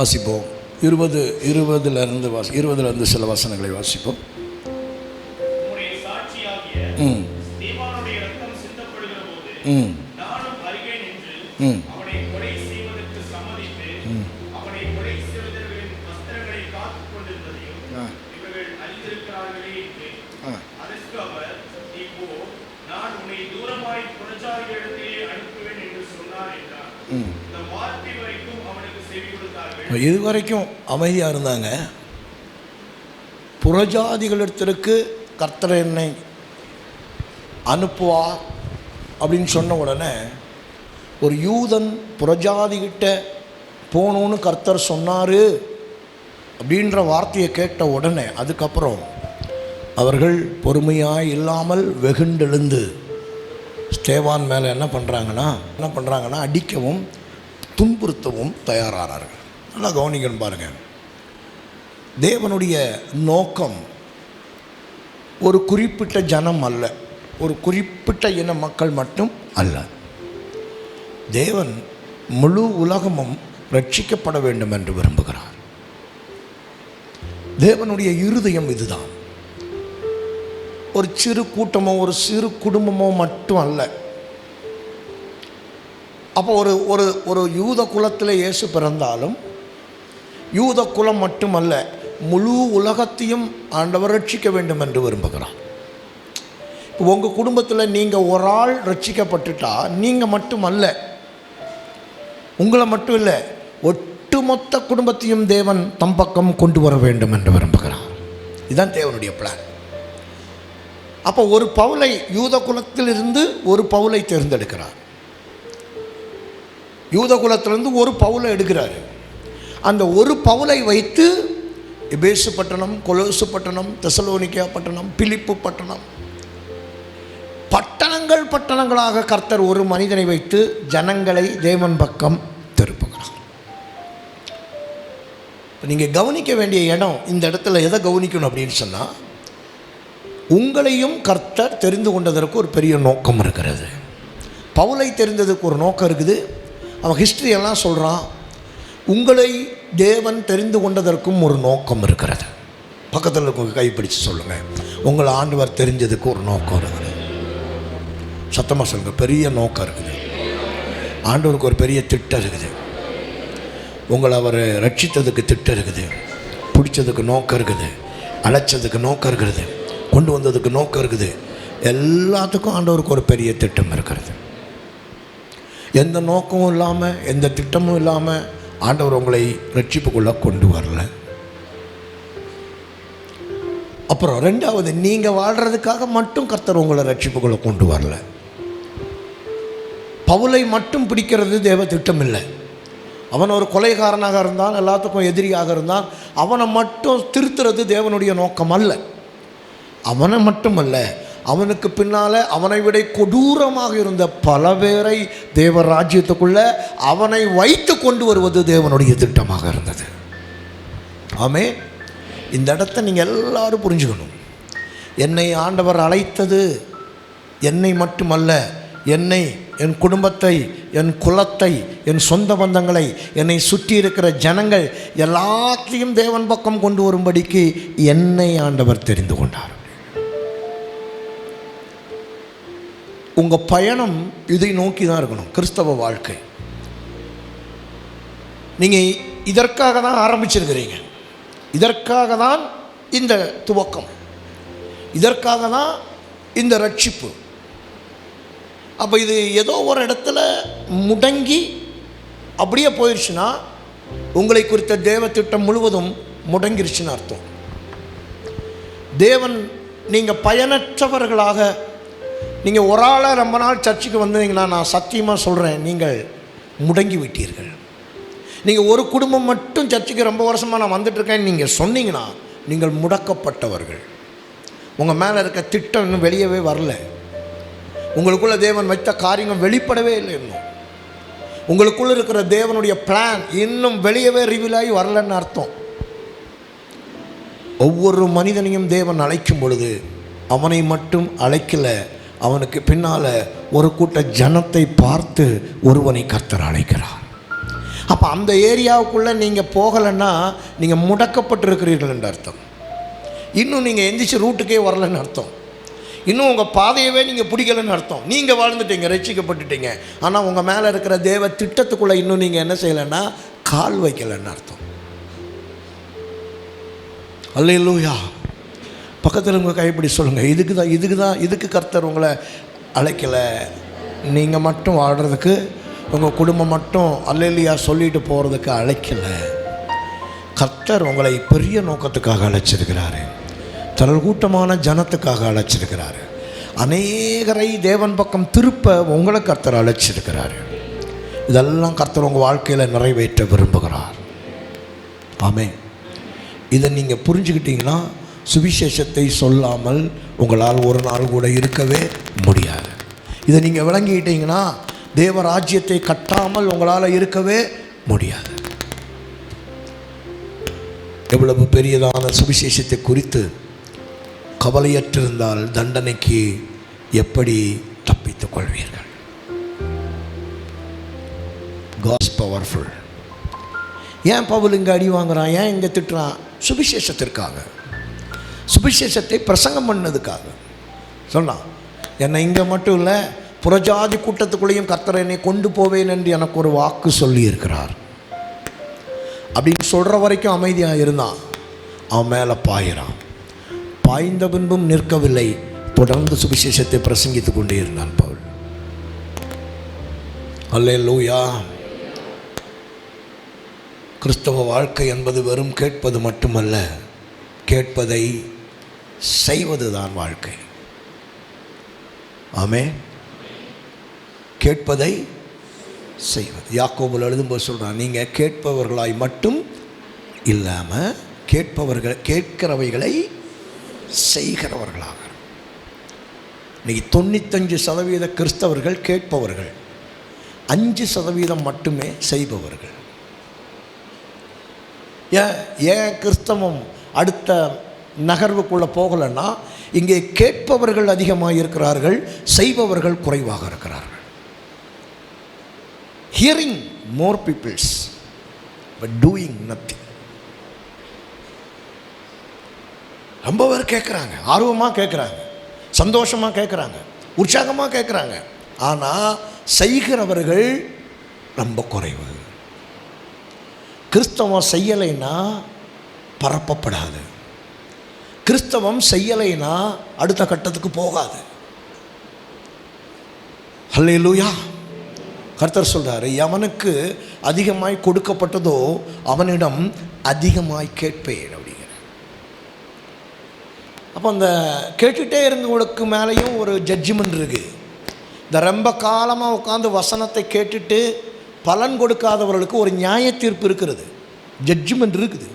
வாசிப்போம். இருபது இருபதுலேருந்து வாசி இருபதுலேருந்து சில வசனங்களை வாசிப்போம். ம். ம் நானும் அருகே நின்று ம் அவனை கொலை செய்வதற்கு சம்மதித்து அவனை கொலை செய்வதர்களின் வஸ்திரங்களை காத்துக் கொண்டிருந்ததையும் ஆ. இவர்கள் அறிந்திருக்கிறார்களே என்று ஆ அதற்கு அவர் நீ போ நான் உன்னை தூரமாய் புறஜாதிகளிடத்திலே அனுப்புவேன் என்று சொன்னார் என்றார் ம் இந்த வார்த்தை வரைக்கும் அவனுக்கு செவி கொடுத்தார்கள் இது வரைக்கும் அமைதியாக இருந்தாங்க. புறஜாதிகளிடத்திற்கு கர்த்தர் என்னை அனுப்புவா அப்படின்னு சொன்ன உடனே ஒரு யூதன் புறஜாதிகிட்ட போகணுன்னு கர்த்தர் சொன்னார் அப்படின்ற வார்த்தையை கேட்ட உடனே அதுக்கப்புறம் அவர்கள் பொறுமையாக இல்லாமல் வெகுண்டெழுந்து ஸ்டேவான் மேலே என்ன பண்ணுறாங்கன்னா என்ன பண்ணுறாங்கன்னா அடிக்கவும் துன்புறுத்தவும் தயாரானார்கள். நல்லா கவனிக்கணும் பாருங்கள் தேவனுடைய நோக்கம் ஒரு குறிப்பிட்ட ஜனம் அல்ல. ஒரு குறிப்பிட்ட இன மக்கள் மட்டும் அல்ல. தேவன் முழு உலகமும் ரட்சிக்கப்பட வேண்டும் என்று விரும்புகிறார். தேவனுடைய இருதயம் இதுதான். ஒரு சிறு கூட்டமோ ஒரு சிறு குடும்பமோ மட்டும் அல்ல. அப்போ ஒரு ஒரு ஒரு யூத குலத்தில் இயேசு பிறந்தாலும் யூத குலம் மட்டுமல்ல முழு உலகத்தையும் ஆண்டவர் ரட்சிக்க வேண்டும் என்று விரும்புகிறார். இப்போ உங்கள் குடும்பத்தில் நீங்கள் ஒரு ஆள் ரட்சிக்கப்பட்டுட்டா நீங்கள் மட்டுமல்ல உங்களை மட்டும் இல்லை ஒட்டுமொத்த குடும்பத்தையும் தேவன் தம் பக்கம் கொண்டு வர வேண்டும் என்று விரும்புகிறார். இதுதான் தேவனுடைய பிளான் அப்போ ஒரு பவுலை யூத குலத்திலிருந்து ஒரு பவுலை தேர்ந்தெடுக்கிறார். யூத குலத்திலிருந்து ஒரு பவுலை எடுக்கிறார். அந்த ஒரு பவுலை வைத்து எபேசு பட்டணம் கொலோசு பட்டணம் தெசலோனிக்கா பட்டணம் பிலிப்பு பட்டணம். பட்டணங்கள் பட்டணங்களாக கர்த்தர் ஒரு மனிதனை வைத்து ஜனங்களை தேவன் பக்கம் திருப்புகிறார். இப்போ நீங்கள் கவனிக்க வேண்டிய இடம் இந்த இடத்துல எதை கவனிக்கணும் அப்படின்னு சொன்னால் உங்களையும் கர்த்தர் தெரிந்து கொண்டதற்கு ஒரு பெரிய நோக்கம் இருக்கிறது. பவுலை தெரிந்ததுக்கு ஒரு நோக்கம் இருக்குது. அவன் ஹிஸ்ட்ரி எல்லாம் சொல்கிறான் உங்களை தேவன் தெரிந்து கொண்டதற்கும் ஒரு நோக்கம் இருக்கிறது. பக்கத்தில் இருக்கவங்க கைப்பிடிச்சு சொல்லுங்கள் உங்களை ஆண்டவர் தெரிஞ்சதுக்கு ஒரு நோக்கம் இருக்குது. சத்தமாக சொல்லுங்கள் பெரிய நோக்கம் இருக்குது. ஆண்டவருக்கு ஒரு பெரிய திட்டம் இருக்குது. உங்களை அவர் ரட்சித்ததுக்கு திட்டம் இருக்குது. பிடிச்சதுக்கு நோக்கம் இருக்குது. அழைச்சதுக்கு நோக்கம் இருக்குது. கொண்டு வந்ததுக்கு நோக்கம் இருக்குது. எல்லாத்துக்கும் ஆண்டவருக்கு ஒரு பெரிய திட்டம் இருக்கிறது. எந்த நோக்கமும் இல்லாமல் எந்த திட்டமும் இல்லாமல் ஆண்டவர் உங்களை ரட்சிப்புக்குள்ளே கொண்டு வரல. அப்புறம் ரெண்டாவது நீங்கள் வாழ்கிறதுக்காக மட்டும் கர்த்தர் உங்களை ரட்சிப்புக்குள்ளே கொண்டு வரல. பவுலை மட்டும் பிடிக்கிறது தேவ திட்டம் இல்லை. அவன் ஒரு கொலைகாரனாக இருந்தான் எல்லாத்துக்கும் எதிரியாக இருந்தான். அவனை மட்டும் திருத்துறது தேவனுடைய நோக்கம் அல்ல. அவனை மட்டுமல்ல அவனுக்கு பின்னால் அவனை விட கொடூரமாக இருந்த பல பேரை தேவ ராஜ்யத்துக்குள்ள அவனை வைத்து கொண்டு வருவது தேவனுடைய திட்டமாக இருந்தது. ஆமே. இந்த இடத்த நீங்கள் எல்லாரும் புரிஞ்சுக்கணும். என்னை ஆண்டவர் அழைத்தது என்னை மட்டுமல்ல என்னை என் குடும்பத்தை என் குலத்தை என் சொந்த பந்தங்களை என்னை சுற்றி இருக்கிற ஜனங்கள் எல்லாத்தையும் தேவன் பக்கம் கொண்டு வரும்படிக்கு என்னை ஆண்டவர் தெரிந்து கொண்டார். உங்கள் பயணம் இதை நோக்கி தான் இருக்கணும். கிறிஸ்தவ வாழ்க்கை. நீங்கள் இதற்காக தான் ஆரம்பிச்சிருக்கிறீங்க. இதற்காக தான் இந்த துவக்கம். இதற்காக தான் இந்த ரட்சிப்பு. அப்போ இது ஏதோ ஒரு இடத்துல முடங்கி அப்படியே போயிடுச்சுன்னா உங்களை குறித்த தேவ திட்டம் முழுவதும் முடங்கிருச்சுன்னு அர்த்தம். தேவன் நீங்கள் பயனற்றவர்களாக நீங்கள் ஒரு ஆளாக ரொம்ப நாள் சர்ச்சுக்கு வந்தீங்கன்னா நான் சத்தியமாக சொல்கிறேன் நீங்கள் முடங்கி விட்டீர்கள். நீங்கள் ஒரு குடும்பம் மட்டும் சர்ச்சுக்கு ரொம்ப வருஷமாக நான் வந்துட்டுருக்கேன் நீங்கள் சொன்னீங்கன்னா நீங்கள் முடக்கப்பட்டவர்கள். உங்கள் மேலே இருக்க திட்டம் இன்னும் வெளியவே வரல. உங்களுக்குள்ளே தேவன் வைத்த காரியங்கள் வெளிப்படவே இல்லை இன்னும். உங்களுக்குள்ளே இருக்கிற தேவனுடைய பிளான் இன்னும் வெளியவே ரிவீல் ஆகி வரலன்னு அர்த்தம். ஒவ்வொரு மனிதனையும் தேவன் அழைக்கும் பொழுது அவனை மட்டும் அழைக்கலை அவனுக்கு பின்னால் ஒரு கூட்ட ஜனத்தை பார்த்து ஒருவனை கர்த்தர் அழைக்கிறார். அப்போ அந்த ஏரியாவுக்குள்ளே நீங்கள் போகலைன்னா நீங்கள் முடக்கப்பட்டிருக்கிறீர்கள் என்று அர்த்தம். இன்னும் நீங்கள் எந்திரிச்சு ரூட்டுக்கே வரலன்னு அர்த்தம். இன்னும் உங்கள் பாதையவே நீங்கள் பிடிக்கலன்னு அர்த்தம். நீங்கள் வாழ்ந்துட்டீங்க ரசிக்கப்பட்டுட்டீங்க ஆனால் உங்கள் மேலே இருக்கிற தேவ திட்டத்துக்குள்ளே இன்னும் நீங்கள் என்ன செய்யலைன்னா கால் வைக்கலைன்னு அர்த்தம். அல்லையிலூயா பக்கத்தில் உங்கள் கைப்பிடி சொல்லுங்கள் இதுக்கு தான் இதுக்கு தான் இதுக்கு கர்த்தர் உங்களை அழைக்கலை. நீங்கள் மட்டும் வாழ்கிறதுக்கு உங்கள் குடும்பம் மட்டும் அல்லையா சொல்லிட்டு போகிறதுக்கு அழைக்கலை. கர்த்தர் உங்களை பெரிய நோக்கத்துக்காக அழைச்சிருக்கிறாரு. திரள் கூட்டமான ஜனத்துக்காக அழைச்சிருக்கிறாரு. அநேகரை தேவன் பக்கம் திருப்ப உங்களை கர்த்தர் அழைச்சிருக்கிறாரு. இதெல்லாம் கர்த்தர் உங்கள் வாழ்க்கையில் நிறைவேற்ற விரும்புகிறார். ஆமே இதை நீங்கள் புரிஞ்சுக்கிட்டீங்கன்னா சுவிசேஷத்தை சொல்லாமல் உங்களால் ஒரு நாள் கூட இருக்கவே முடியாது. இதை நீங்கள் விளங்கிக்கிட்டீங்கன்னா தேவ ராஜ்யத்தை கட்டாமல் உங்களால் இருக்கவே முடியாது. எவ்வளவு பெரியதான சுவிசேஷத்தை குறித்து கவலையற்றிருந்தால் தண்டனைக்கு எப்படி தப்பித்துக் கொள்வீர்கள்? காஸ் பவர்ஃபுல் ஏன் பவுல் இங்கே அடி வாங்குறான்? ஏன் இங்கே திட்டுறான்? சுவிசேஷத்திற்காக. சுவிசேஷத்தை பிரசங்கம் பண்ணதுக்காக. சொன்னான் என்னை இங்கே மட்டும் இல்லை புறஜாதி கூட்டத்துக்குள்ளேயும் கர்த்தர் என்னை கொண்டு போவேன் என்று எனக்கு ஒரு வாக்கு சொல்லியிருக்கிறார். அப்படின்னு சொல்கிற வரைக்கும் அமைதியாக இருந்தான் அவன் மேலே பாயிறான். பாய்ந்த பின்பும் நிற்கவில்லை. தொடர்ந்து சுவிசேஷத்தை பிரசங்கித்து கொண்டே இருந்தான் பவுல். அல்லே லூயா கிறிஸ்தவ வாழ்க்கை என்பது வெறும் கேட்பது மட்டுமல்ல கேட்பதை செய்வது தான் வாழ்க்கை. ஆமே கேட்பதை செய்வது. யாக்கோபுல் எழுதும்போது சொல்கிறான் நீங்கள் கேட்பவர்களாய் மட்டும் இல்லாமல் கேட்பவர்கள் கேட்கிறவைகளை செய்கிறவர்களாக. இன்னைக்கு தொண்ணூத்தஞ்சு சதவீத கிறிஸ்தவர்கள் கேட்பவர்கள். அஞ்சு சதவீதம் மட்டுமே செய்பவர்கள். ஏன் ஏன் கிறிஸ்தவம் அடுத்த நகர்வுக்குள்ளே போகலைன்னா இங்கே கேட்பவர்கள் அதிகமாக இருக்கிறார்கள் செய்பவர்கள் குறைவாக இருக்கிறார்கள். Hearing more peoples but doing nothing ரொம்ப பேர் கேட்குறாங்க ஆர்வமாக கேட்குறாங்க சந்தோஷமாக கேட்குறாங்க உற்சாகமாக கேட்குறாங்க ஆனால் செய்கிறவர்கள் ரொம்ப குறைவு. கிறிஸ்தவம் செய்யலைன்னா பரப்பப்படாது. கிறிஸ்தவம் செய்யலைன்னா அடுத்த கட்டத்துக்கு போகாது. ஹல்லேலூயா. கர்த்தர் சொல்கிறார் எவனுக்கு அதிகமாய் கொடுக்கப்பட்டதோ அவனிடம் அதிகமாய் கேட்பேன் அப்படிங்கிற அப்போ அந்த கேட்டுகிட்டே இருந்தவங்களுக்கு மேலேயும் ஒரு ஜட்ஜ்மெண்ட் இருக்குது இந்த ரொம்ப காலமாக உட்காந்து வசனத்தை கேட்டுட்டு பலன் கொடுக்காதவர்களுக்கு ஒரு நியாய தீர்ப்பு இருக்கிறது. ஜட்ஜ்மெண்ட் இருக்குது.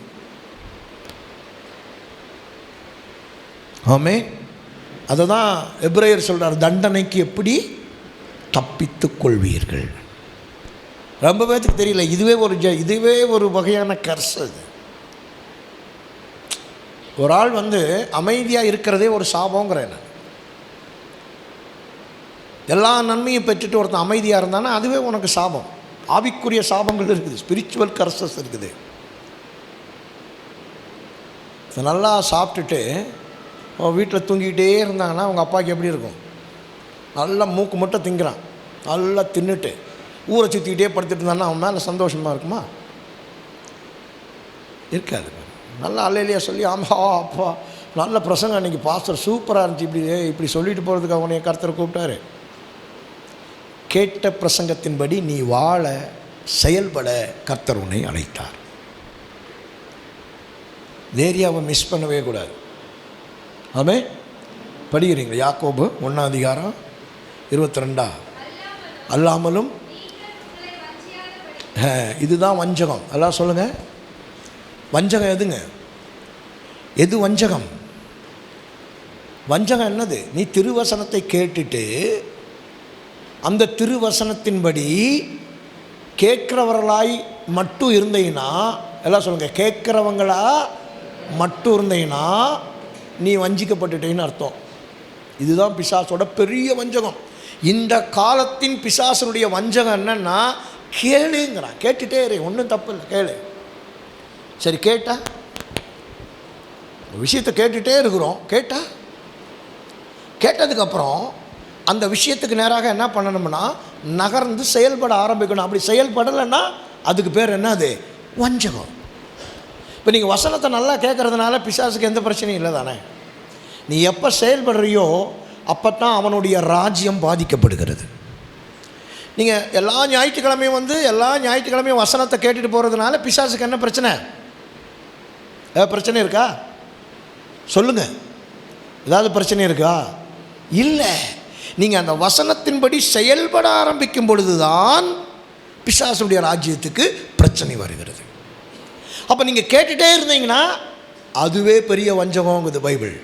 ஆமே அதை தான் எப்ரேயர் சொல்கிறார் தண்டனைக்கு எப்படி தப்பித்து கொள்வீர்கள்? ரொம்ப பேத்துக்கு தெரியல இதுவே ஒரு ஜ இதுவே ஒரு வகையான கர்ஸ் அது. ஒரு ஆள் வந்து அமைதியாக இருக்கிறதே ஒரு சாபங்கிறேன் நான். எல்லா நன்மையும் பெற்றுட்டு ஒருத்தன் அமைதியாக இருந்தானா அதுவே உனக்கு சாபம். ஆவிக்குரிய சாபங்கள் இருக்குது ஸ்பிரிச்சுவல் கர்சஸ் இருக்குது. நல்லா சாப்பிட்டுட்டு வீட்டில் தூங்கிக்கிட்டே இருந்தாங்கன்னா அவங்க அப்பாவுக்கு எப்படி இருக்கும்? நல்லா மூக்கு மட்டும் திங்கிறான். நல்லா தின்னுட்டு ஊரை சுற்றிக்கிட்டே படுத்துட்டு இருந்தான்னா அவன் மேலே சந்தோஷமாக இருக்குமா? இருக்காது. நல்லா அலையிலையா சொல்லி ஆமா அப்பா நல்ல பிரசங்கம். அன்றைக்கி பாஸ்டர் சூப்பராக இருந்துச்சு. இப்படி இப்படி சொல்லிட்டு போகிறதுக்கு அவனைய கருத்தர் கூப்பிட்டாரு. கேட்ட பிரசங்கத்தின்படி நீ வாழ செயல்பட கர்த்தர் உன்னை அழைத்தார். நேரியாவை மிஸ் பண்ணவே கூடாது. ஆமே படிக்கிறீங்களா? யாக்கோபு ஒன்றாம் அதிகாரம் இருபத்தி ரெண்டா அல்லாமலும் இதுதான் வஞ்சகம். எல்லாம் சொல்லுங்கள் வஞ்சகம் எதுங்க? எது வஞ்சகம்? வஞ்சகம் என்னது? நீ திருவசனத்தை கேட்டுட்டு அந்த திருவசனத்தின்படி கேட்குறவர்களாய் மட்டும் இருந்தீங்கன்னா எல்லாம் சொல்லுங்கள் கேட்குறவங்களா மட்டும் இருந்தீங்கன்னா நீ வஞ்சிக்கப்பட்டுட்டேன்னு அர்த்தம். இதுதான் பிசாசோட பெரிய வஞ்சகம். இந்த காலத்தின் பிசாசனுடைய வஞ்சகம் என்னன்னா கேளுங்கிறான் கேட்டுட்டே இரு ஒன்றும் தப்பு இல்லை கேளு. சரி கேட்டா? ஒரு விஷயத்தை கேட்டுட்டே இருக்கிறோம் கேட்டா? கேட்டதுக்கப்புறம் அந்த விஷயத்துக்கு நேராக என்ன பண்ணணும்னா நகர்ந்து செயல்பட ஆரம்பிக்கணும். அப்படி செயல்படலைன்னா அதுக்கு பேர் என்னது? வஞ்சகம். இப்போ நீங்கள் வசனத்தை நல்லா கேட்குறதுனால பிசாசுக்கு எந்த பிரச்சனையும் இல்லை தானே? நீ எப்போ செயல்படுறியோ அப்போ தான் அவனுடைய ராஜ்யம் பாதிக்கப்படுகிறது. நீங்கள் எல்லா ஞாயிற்றுக்கிழமையும் வந்து எல்லா ஞாயிற்றுக்கிழமையும் வசனத்தை கேட்டுட்டு போகிறதுனால பிசாசுக்கு என்ன பிரச்சனை? ஏதாவது பிரச்சனை இருக்கா? சொல்லுங்கள் ஏதாவது பிரச்சனை இருக்கா? இல்லை. நீங்கள் அந்த வசனத்தின்படி செயல்பட ஆரம்பிக்கும் பொழுதுதான் பிசாசுடைய ராஜ்யத்துக்கு பிரச்சனை வருகிறது. அப்போ நீங்கள் கேட்டுட்டே இருந்தீங்கன்னா அதுவே பெரிய வஞ்சகங்குது பைபிள்.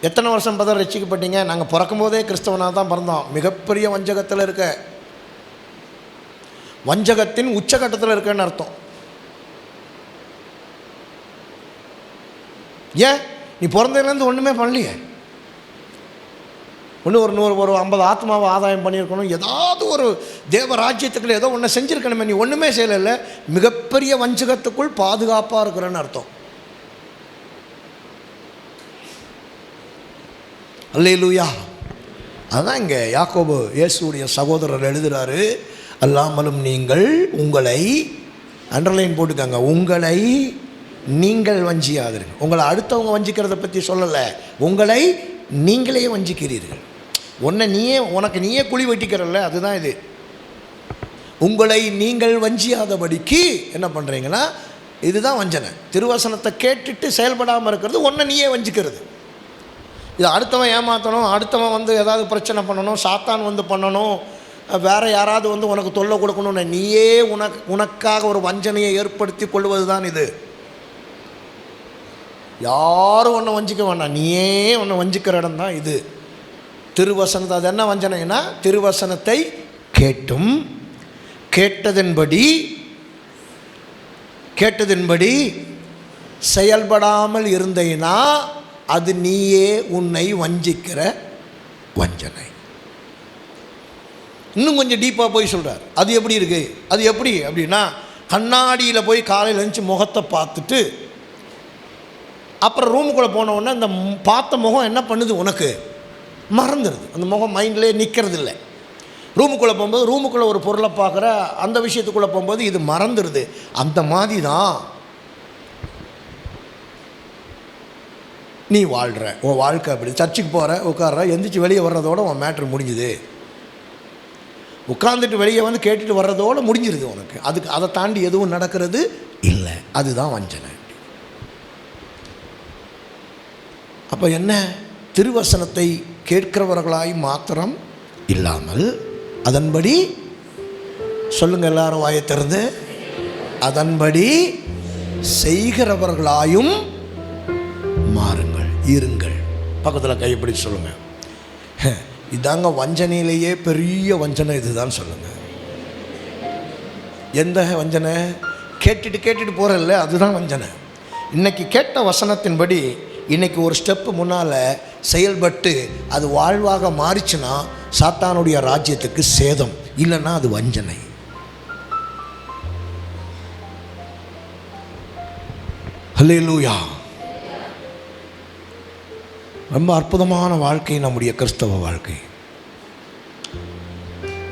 எத்தனை வருஷம் பதம் ரசிக்கப்பட்டீங்க நாங்கள் பிறக்கும் போதே கிறிஸ்தவனாக தான் பிறந்தோம். மிகப்பெரிய வஞ்சகத்தில் இருக்க. வஞ்சகத்தின் உச்சகட்டத்தில் இருக்கன்னு அர்த்தம். ஏன்? நீ பிறந்ததுலேருந்து ஒன்றுமே பண்ணலையே. இன்னும் ஒரு நூறு ஒரு ஐம்பது ஆத்மாவை ஆதாயம் பண்ணியிருக்கணும். ஏதாவது ஒரு தேவ ராஜ்யத்துக்குள்ள ஏதோ ஒன்று செஞ்சுருக்கணுமே நீ ஒன்றுமே செய்யலை மிகப்பெரிய வஞ்சகத்துக்குள் பாதுகாப்பாக இருக்கிறேன்னு அர்த்தம். அல்லேலூயா. அதுதான் இங்கே யாக்கோபு இயேசுடைய சகோதரர் எழுதுகிறாரு அல்லாமலும் நீங்கள் உங்களை அண்டர்லைன் போட்டுக்காங்க உங்களை நீங்கள் வஞ்சியாதீர்கள். உங்களை அடுத்தவங்க வஞ்சிக்கிறத பற்றி சொல்லலை. உங்களை நீங்களே வஞ்சிக்கிறீர்கள். உன்னை நீயே உனக்கு நீயே குழி வெட்டிக்கிறல்ல அதுதான் இது. உங்களை நீங்கள் வஞ்சியாதபடிக்கு என்ன பண்ணுறீங்கன்னா இதுதான் வஞ்சனை. திருவசனத்தை கேட்டுட்டு செயல்படாமல் இருக்கிறது உன்னை நீயே வஞ்சிக்கிறது. இது அடுத்தவன் ஏமாற்றணும் அடுத்தவன் வந்து ஏதாவது பிரச்சனை பண்ணணும் சாத்தான் வந்து பண்ணணும் வேறு யாராவது வந்து உனக்கு தொல்லை கொடுக்கணும்னு நீயே உனக்கு உனக்காக ஒரு வஞ்சனையை ஏற்படுத்தி கொள்வது தான் இது. யாரும் ஒன்றை வஞ்சிக்க வேண்டாம் நீயே ஒன்றை வஞ்சிக்கிற இடம் தான் இது. திருவசனத்தை அது என்ன வஞ்சனைன்னா திருவசனத்தை கேட்டும். கேட்டதன்படி கேட்டதன்படி செயல்படாமல் இருந்தீனா அது நீயே உன்னை வஞ்சிக்கிற வஞ்சனை. இன்னும் கொஞ்சம் டீப்பாக போய் சொல்கிறார் அது எப்படி இருக்கு? அது எப்படி? அப்படின்னா கண்ணாடியில் போய் காலையில் எழுந்துச்சு முகத்தை பார்த்துட்டு அப்புறம் ரூமுக்குள்ளே போனவுடனே அந்த பார்த்த முகம் என்ன பண்ணுது உனக்கு? மறந்துடுது அந்த முகம் மைண்ட்லேயே நிற்கிறது இல்லை ரூமுக்குள்ளே போகும்போது ரூமுக்குள்ளே ஒரு பொருளை பார்க்குற அந்த விஷயத்துக்குள்ளே போகும்போது இது மறந்துடுது அந்த மாதிரி தான் நீ வாழ்கிற உன் வாழ்க்கை அப்படி. சர்ச்சுக்கு போகிற உட்கார்ற எந்திரிச்சு வெளியே வர்றதோட உன் மேட்ரு முடிஞ்சுது. உட்காந்துட்டு வெளியே வந்து கேட்டுட்டு வர்றதோட முடிஞ்சிருது உனக்கு. அதுக்கு அதை தாண்டி எதுவும் நடக்கிறது இல்லை. அதுதான் வஞ்சனை. அப்போ என்ன? திருவசனத்தை கேட்கிறவர்களாய் மாத்திரம் இல்லாமல் அதன்படி சொல்லுங்கள் எல்லாரும் வாயை திறந்து. அதன்படி செய்கிறவர்களாயும் மாறுங்கள் இருங்கள். பக்கத்தில் கைப்பிடி சொல்லுங்கள் இதாங்க வஞ்சனையிலேயே பெரிய வஞ்சனை இதுதான் சொல்லுங்கள் எந்த வஞ்சனை? கேட்டுட்டு கேட்டுட்டு போகிறல்ல அதுதான் வஞ்சனை. இன்றைக்கி கேட்ட வசனத்தின்படி இன்றைக்கி ஒரு ஸ்டெப்பு முன்னால் செயல்பட்டு அது வாழ்வாக மாறிச்சுன்னா சாத்தானுடைய ராஜ்யத்துக்கு சேதம் இல்லைன்னா அது வஞ்சனை. லூயா ரொம்ப அற்புதமான வாழ்க்கை நம்முடைய கிறிஸ்தவ வாழ்க்கை.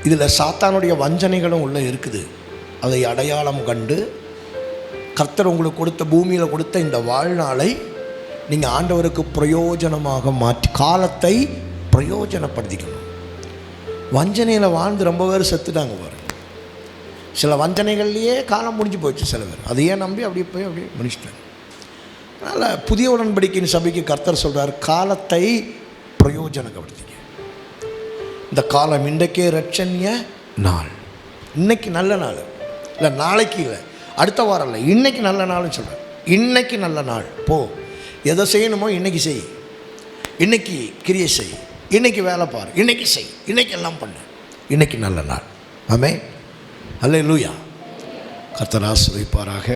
இதில் சாத்தானுடைய வஞ்சனைகளும் உள்ளே இருக்குது. அதை அடையாளம் கண்டு கர்த்தர் உங்களுக்கு கொடுத்த பூமியில் கொடுத்த இந்த வாழ்நாளை நீங்கள் ஆண்டவருக்கு பிரயோஜனமாக மாற்றி காலத்தை பிரயோஜனப்படுத்திக்கணும். வஞ்சனையில் வாழ்ந்து ரொம்ப பேர் செத்துட்டாங்க பாரு சில வஞ்சனைகள்லேயே காலம் முடிஞ்சு போச்சு சில பேர். அதையே நம்பி அப்படியே போய் அப்படியே முடிச்சிட்டாங்க அதனால் புதிய உடன்படிக்கையின் சபைக்கு கர்த்தர் சொல்கிறார் காலத்தை பிரயோஜனப்படுத்திக்க. இந்த காலம் இன்றைக்கே ரட்சண்ய நாள். இன்னைக்கு நல்ல நாள். இல்லை நாளைக்கு இல்லை அடுத்த வாரம் இல்லை இன்னைக்கு நல்ல நாள்னு சொல்கிறேன் இன்னைக்கு நல்ல நாள். போ. எதை செய்யணுமோ இன்னைக்கு செய். இன்னைக்கு கிரியை செய். இன்னைக்கு வேலை பாரு. இன்னைக்கு செய். இன்னைக்கு எல்லாம் பண்ணு. இன்னைக்கு நல்ல நாள். ஆமே அல்ல லூயா கர்த்தர் ஆசிரியப்பாராக